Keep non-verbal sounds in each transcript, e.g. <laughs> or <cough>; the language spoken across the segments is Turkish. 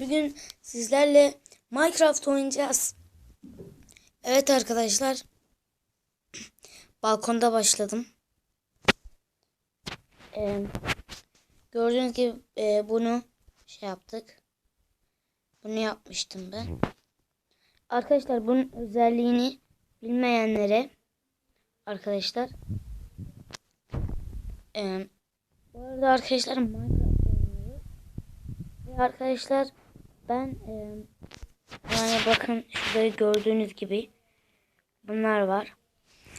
Bugün sizlerle Minecraft oynayacağız. Evet arkadaşlar. <clears throat> Balkonda başladım. Ee, gördüğünüz gibi e, bunu şey yaptık. Bunu yapmıştım ben. Arkadaşlar bunun özelliğini bilmeyenlere arkadaşlar e, bu arada arkadaşlar Minecraft arkadaşlar ben e, yani bakın şurada gördüğünüz gibi bunlar var.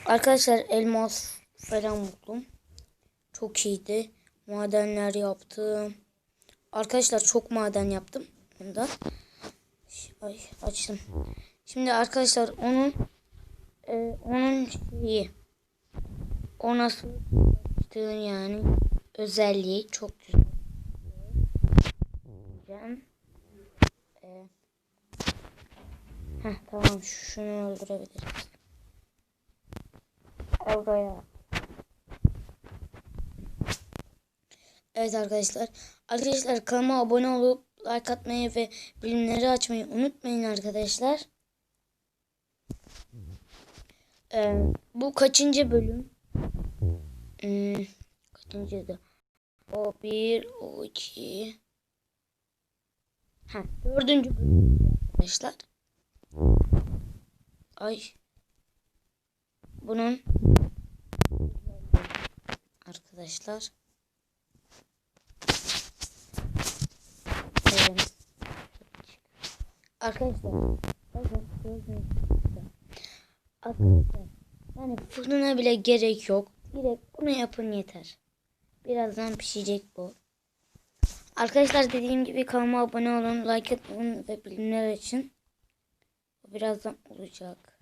Arkadaşlar elmas falan buldum. Çok iyiydi. Madenler yaptım. Arkadaşlar çok maden yaptım. Bunda. Ay açtım. Şimdi arkadaşlar onun e, onun şeyi o nasıl yani özelliği çok güzel. Diyeceğim. Ee, heh, tamam şunu öldürebiliriz. Buraya. Evet arkadaşlar. Arkadaşlar kanalıma abone olup like atmayı ve bilimleri açmayı unutmayın arkadaşlar. Ee, bu kaçıncı bölüm? Hmm, kaçıncıydı? O bir, o iki. Ha, dördüncü bölüm arkadaşlar. Ay. Bunun arkadaşlar. Arkadaşlar. Arkadaşlar. Yani fırına bile gerek yok. Direkt bunu yapın yeter. Birazdan pişecek bu. Arkadaşlar dediğim gibi kanalıma abone olun, like atın ve bilimler için. Birazdan olacak.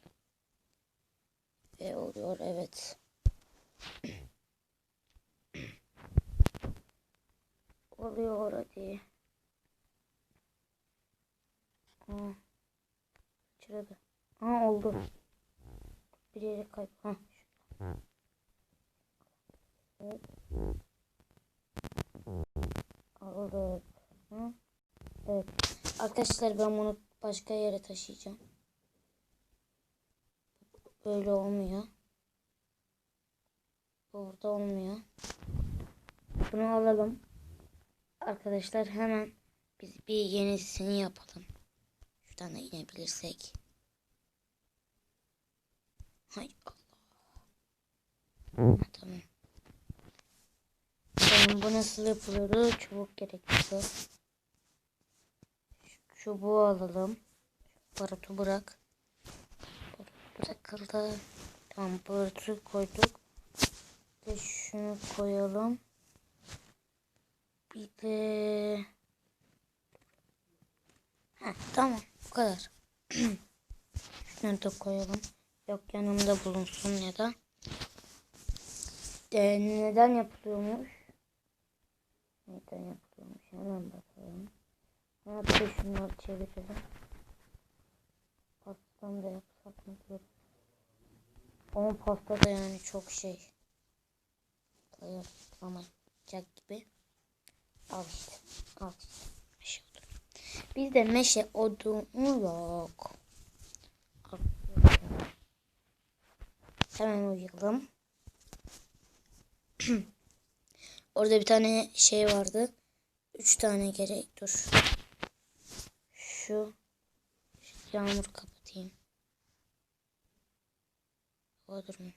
Ve oluyor evet. <clears throat> oluyor hadi. Aa. Şurada. Aa oldu. Bir yere kayıp. Ha. Evet. Aldık. Hı? Evet. Arkadaşlar ben bunu başka yere taşıyacağım. Böyle olmuyor. Burada olmuyor. Bunu alalım. Arkadaşlar hemen biz bir yenisini yapalım. Şuradan da inebilirsek. Hay Allah. Ha, tamam. Bakalım bu nasıl yapılıyordu? Çubuk gerekiyordu. Şu çubuğu alalım. Barutu bırak. Bırakıldı. Tamam barutu koyduk. Bir de şunu koyalım. Bir de... Heh, tamam bu kadar. <clears throat> şunu da koyalım. Yok yanımda bulunsun ya da. Ee, neden yapılıyormuş? Neden yapılıyormuş? Hemen bakalım. Bir de şunları çevirelim. Pastam da yapsak mı diyorum. Ama pasta yani çok şey. Dayanacak gibi. Al işte. Al işte. Meşe odunu. Bizde meşe odunu yok. Hemen uyuyalım. <clears throat> Orada bir tane şey vardı. Üç tane gerek. Dur. Şu, yağmur kapatayım. Mu?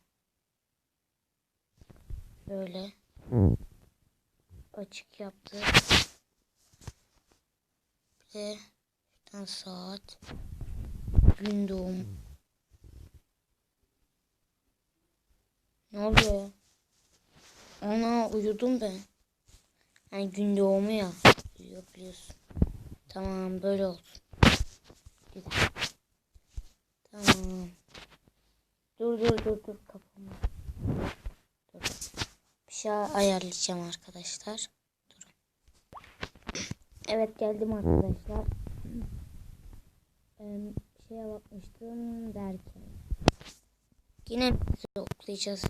Böyle. Açık yaptı. Bir de şuradan saat. Gün doğum. Ne oluyor ya? Ana uyudum ben. Yani gün doğumu ya. Uyuyor biliyorsun. Tamam böyle olsun. Tamam. Dur dur dur dur kafamı. Dur. Bir şey ayarlayacağım arkadaşlar. Durun. Evet geldim arkadaşlar. Ee, şeye bakmıştım derken. Yine bizi.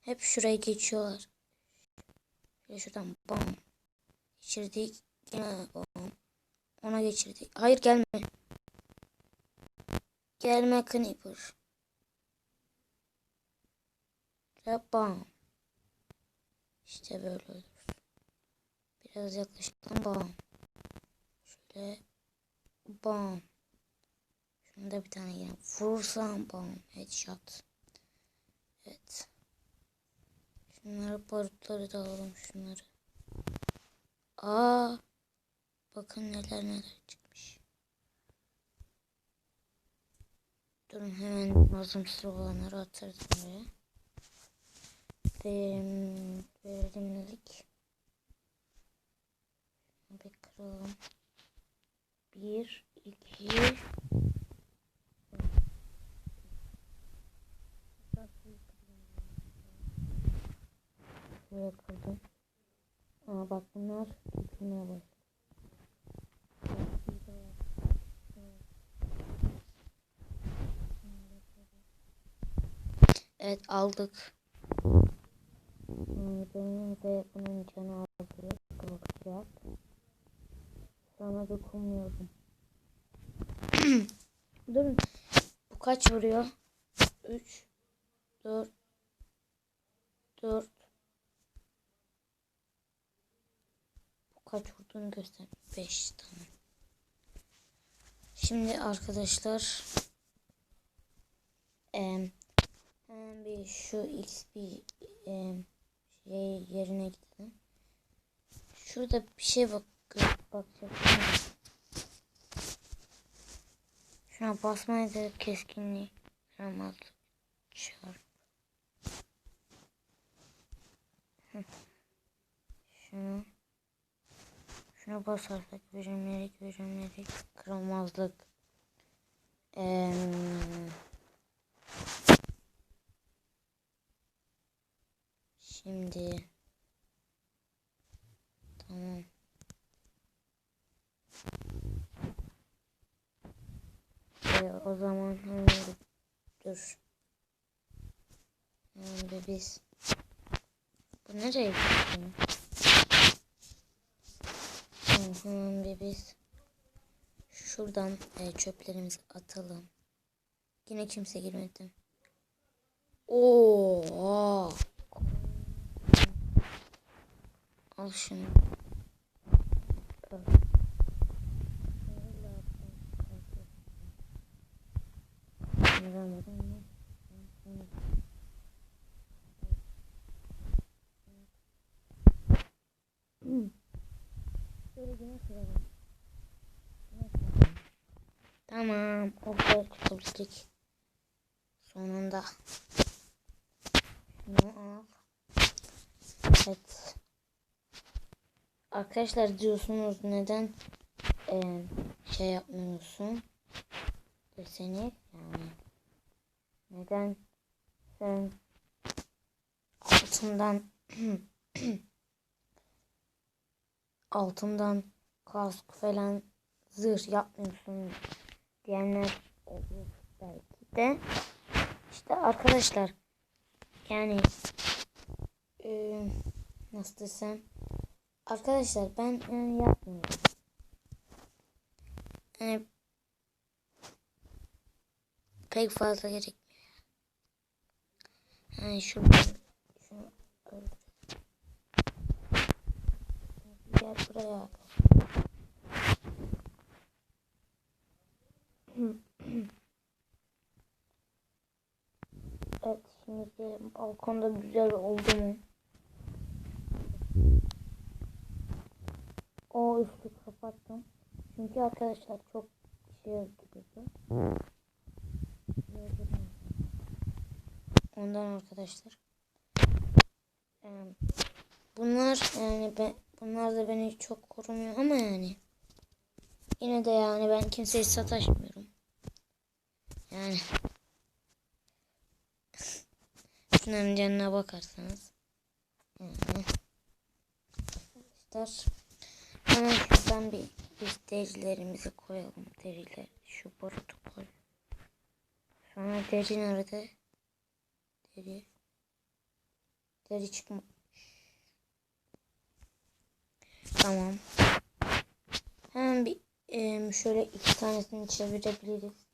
Hep şuraya geçiyorlar. Şöyle şuradan bam. Geçirdik. Yine bam. Ona geçirdi. Hayır gelme. Gelme Creeper. Ve bam. İşte böyle olur. Biraz yaklaşalım. Bam. Şöyle. Bam. Şunu da bir tane yine vurursam bam. Headshot. Evet. Şunları barutları da alalım şunları. Aa. Bakın neler neler çıkmış. Durun hemen lazımsız olanları atarız buraya. Verim, verimlilik. Bir kıralım. Bir, iki. Şöyle kırdım. Aa bak bunlar gitmeye başladı. Evet aldık. De bunun canı aldı. Kalkacak. Sana dokunmuyorum. <clears throat> Durun. Bu kaç vuruyor? 3 4 4 Bu kaç vurduğunu göster. 5 tamam. Şimdi arkadaşlar hemen bir şu XP şey yerine gidelim. Şurada bir şey bak bakacağım. Şuna basmaya da keskinliği kıramazlık çarp. Şunu şuna basarsak verimlilik verimlilik kıramazlık Em, şimdi tamam Ee, o zaman hemen dur. Bir biz. Bu nereye? Tamam, Hemen bir biz. Şuradan e, çöplerimizi atalım. Yine kimse girmedi. Oo. Al şunu. Tamam. Ortaya çıkabildik. Sonunda. Şunu al. Evet. Arkadaşlar diyorsunuz neden e, şey yapmıyorsun? Deseni yani neden sen altından <clears throat> altından kask falan zırh yapmıyorsun diyenler olur belki de. İşte arkadaşlar yani e, nasıl desem arkadaşlar ben yani yapmıyorum. Yani pek fazla gerekmiyor. Yani şuradan şunu gel buraya. Evet şimdi gelin balkonda güzel oldu mu? O üstü kapattım. Çünkü arkadaşlar çok şey öldürüyordu. Ondan arkadaşlar. Yani bunlar yani ben bunlar da beni çok korumuyor ama yani yine de yani ben kimseye sataşmıyorum. Yani <laughs> Şunların canına bakarsanız. Yani. Arkadaşlar. Hemen şuradan bir biz koyalım. Deriler. Şu borutu koy. Sonra deri nerede? Deri. Deri çıkma. Tamam. Hemen bir Ee, şöyle iki tanesini çevirebiliriz.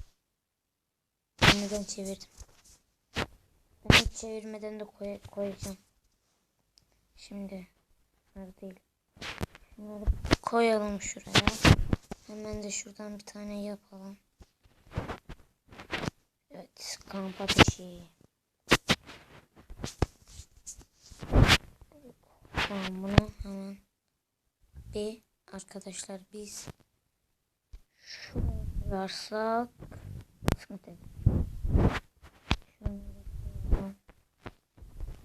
Neden çevirdim? Ben hiç çevirmeden de koy koyacağım. Şimdi bunları değil. Şunları koyalım şuraya. Hemen de şuradan bir tane yapalım. Evet, kamp ateşi. Tamam bunu hemen bir arkadaşlar biz şuraya koyarsak sıkıntı.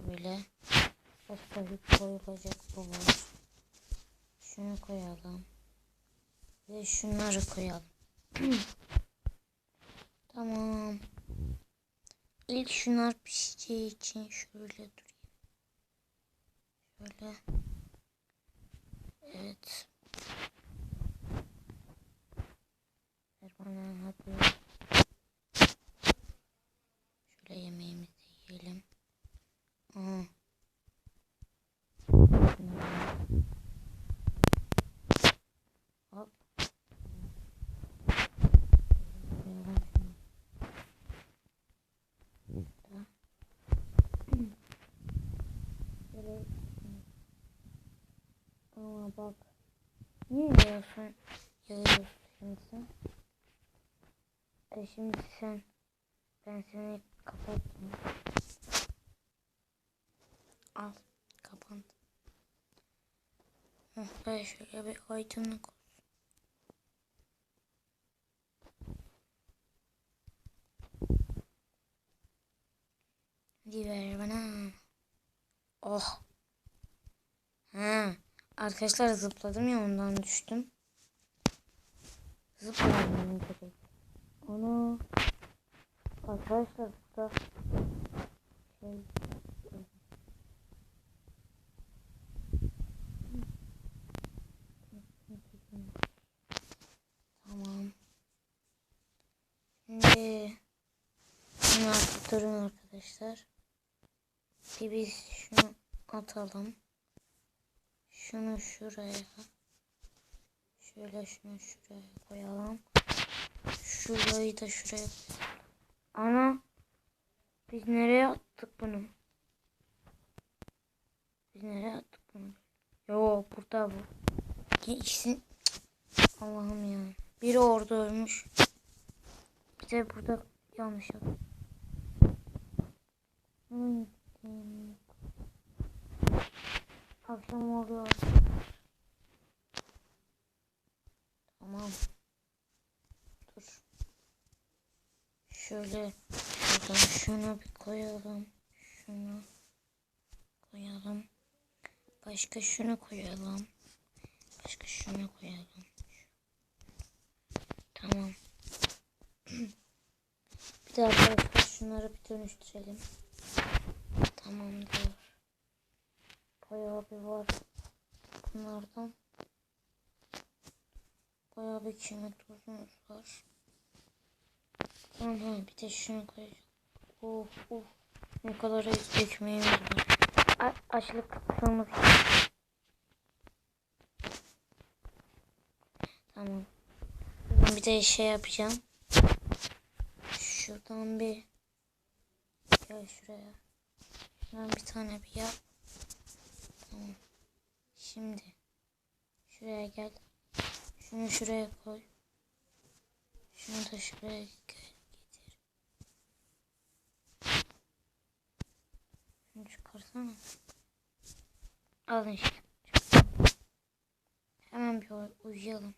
Böyle bir koyulacak bu var. Şunu koyalım. Ve şunları koyalım. <clears throat> tamam. İlk şunlar pişeceği için şöyle durayım. Şöyle. Evet. Ver bana hadi. Şöyle yemeğimizi yiyelim. Aha. Hop. Koyalım şunu. Şurada. Şöyle. Ama bak. Niye yiyorsun? Yağıyorsun şimdi sen. E şimdi sen. Ben seni kapattım. Al. Kapandı. Oh be şöyle bir aydınlık olsun. Hadi ver bana. Oh. Ha. Arkadaşlar zıpladım ya ondan düştüm. Gerek. Onu arkadaşlar burada şey Tamam. Şimdi artık durun arkadaşlar. Bir biz şunu atalım. Şunu şuraya. Şöyle şunu şuraya koyalım. Şurayı da şuraya. Ana. Biz nereye attık bunu? Biz nereye attık bunu? Yo burada bu. İkisi... Allah'ım ya. Biri orada ölmüş. Bir de burada yanlış yaptım. Akşam oluyor. Tamam. Dur. Şöyle şuradan şunu bir koyalım. Şunu koyalım. Başka şunu koyalım. Başka şunu koyalım. Tamam. <clears throat> bir daha arkadaşlar şunları bir dönüştürelim. Tamamdır. Bayağı bir var. Bunlardan. Bayağı bir kemik tozumuz var. Tamam bir de şunu koyacağım. Of of. Ne kadar ekmeğimiz var. A açlık kısmımız. Tamam. Bir de şey yapacağım. Şuradan bir gel şuraya. Şuradan bir tane bir yap. Şimdi şuraya gel. Şunu şuraya koy. Şunu da şuraya getir. Şunu çıkarsana. Alın işte. Hemen bir uy- uyuyalım.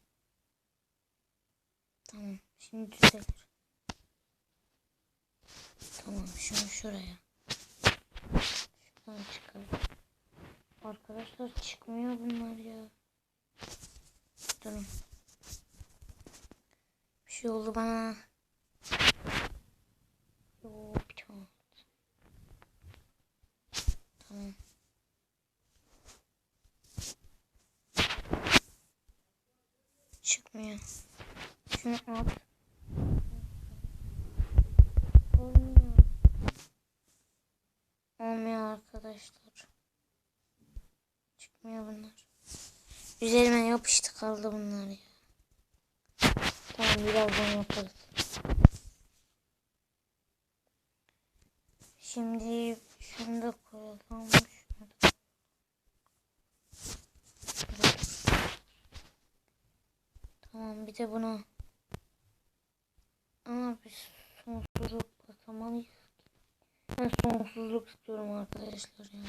Tamam. Şimdi düzelir. Tamam. Şunu şuraya. Şuradan çıkar. Arkadaşlar çıkmıyor bunlar ya. Durun. Bir şey oldu bana. Yok çok. Tamam. Çıkmıyor. Şunu at. Olmuyor. Olmuyor arkadaşlar. Çıkmıyor bunlar. Üzerime yapıştı kaldı bunlar ya. Tamam birazdan yaparız. Şimdi şunu da koyalım. Tamam bir de bunu. Ama biz sonsuzluk basamayız. Ben sonsuzluk istiyorum arkadaşlar yani.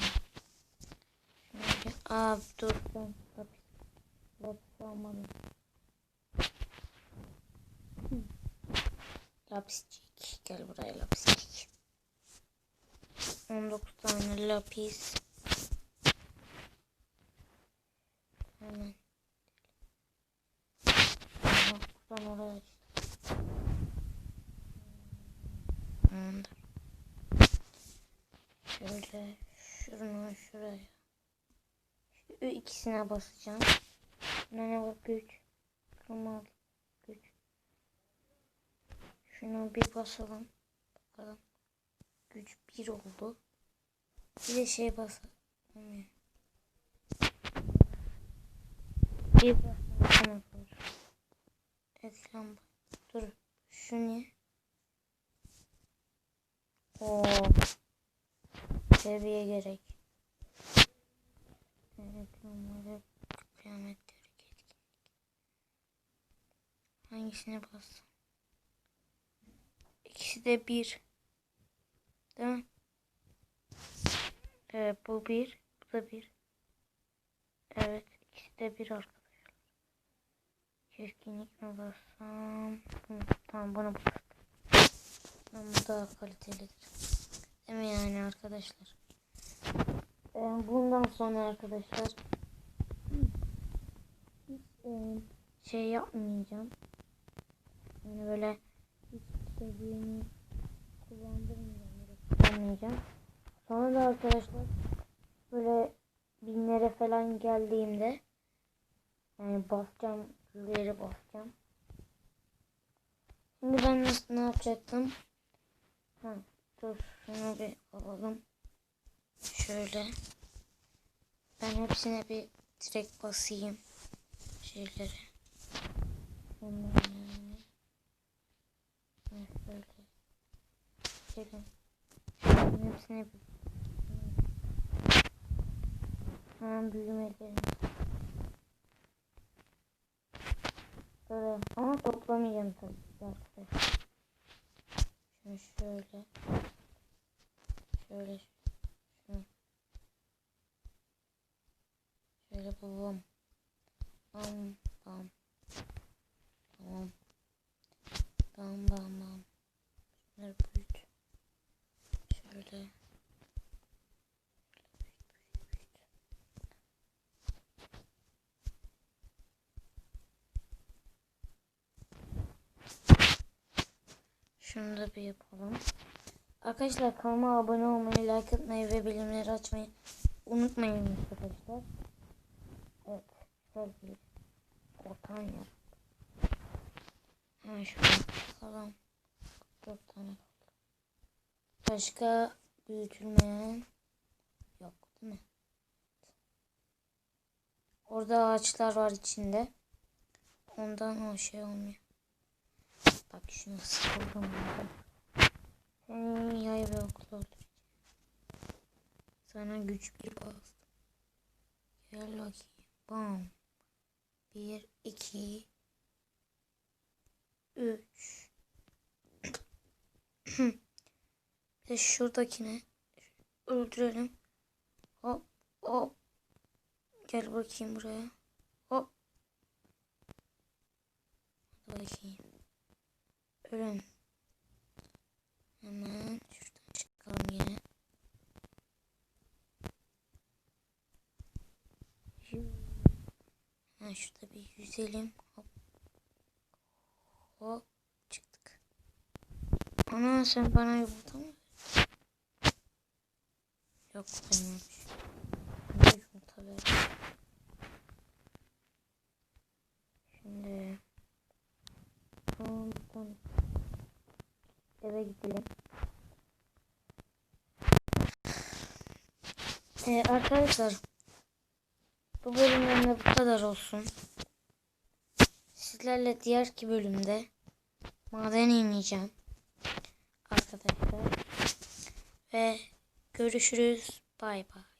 Şimdi, aa dur ben almadım. Lapiscik gel buraya lapiscik. 19 tane lapis. Hemen. Aha, Buradan oraya işte. Tamamdır. Şöyle şunu şuraya. Şu ikisine basacağım. Ne bak güç. Kırmalı güç. Şunu bir basalım. Bakalım. Güç bir oldu. Bir de şey basalım. Bir basalım. Ekran dur. Şu ne? Oo. Seviye gerek. Reklamları kıyametleri etkinlik. Hangisine bassam? İkisi de bir. Değil mi? Evet bu bir. Bu da bir. Evet ikisi de bir arkadaşlar. Keskinlik mi bassam? Tamam bunu bastım. Bu daha kalitelidir. Değil mi yani arkadaşlar? Ee, bundan sonra arkadaşlar hiç e, şey yapmayacağım. Yani böyle hiç sevdiğimi kullandırmayacağım. Kullanmayacağım. Sonra da arkadaşlar böyle binlere falan geldiğimde yani basacağım, yere basacağım. Şimdi ben nasıl ne yapacaktım? Ha, dur şunu bir alalım. Şöyle. Ben hepsine bir direkt basayım. Şeyleri. Bunları. Ha, Böyle. Gelin. Şunun hepsine bir. Hemen büyümelerini. Böyle. Ama toplamayacağım tabii arkadaşlar. Şunu şöyle. Şöyle. Şunu. Şöyle bulalım. Bam bam. Tamam. Bam bam. Şunları büyüt. Şöyle. Şunu da bir yapalım. Arkadaşlar kanalıma abone olmayı, like atmayı ve bildirimleri açmayı unutmayın arkadaşlar. Evet. Güzel bir ortam yer. Bakalım. Dört tane. Başka büyütülmeyen yok değil mi? Orada ağaçlar var içinde. Ondan o şey olmuyor. Bak şunu sıkıldım. Senin yay ve öldüreceğim. Sana güç bir bastım. Gel bakayım. Bam. Bir, iki, üç. Bir de şuradakini öldürelim. Hop hop. Gel bakayım buraya. Hop. Bakayım. Ölün. Hemen şuradan çıkalım yine. Ha şurada bir yüzelim. Hop. Çıktık. Ana sen bana yumurta mı? Yok vermemiş. Ne yumurta ver. Şimdi Buradan eve gidelim. Ee, arkadaşlar bu bölümden de bu kadar olsun. Siz sizlerle diğerki bölümde maden ineceğim. Arkadaşlar. Ve görüşürüz. Bay bay.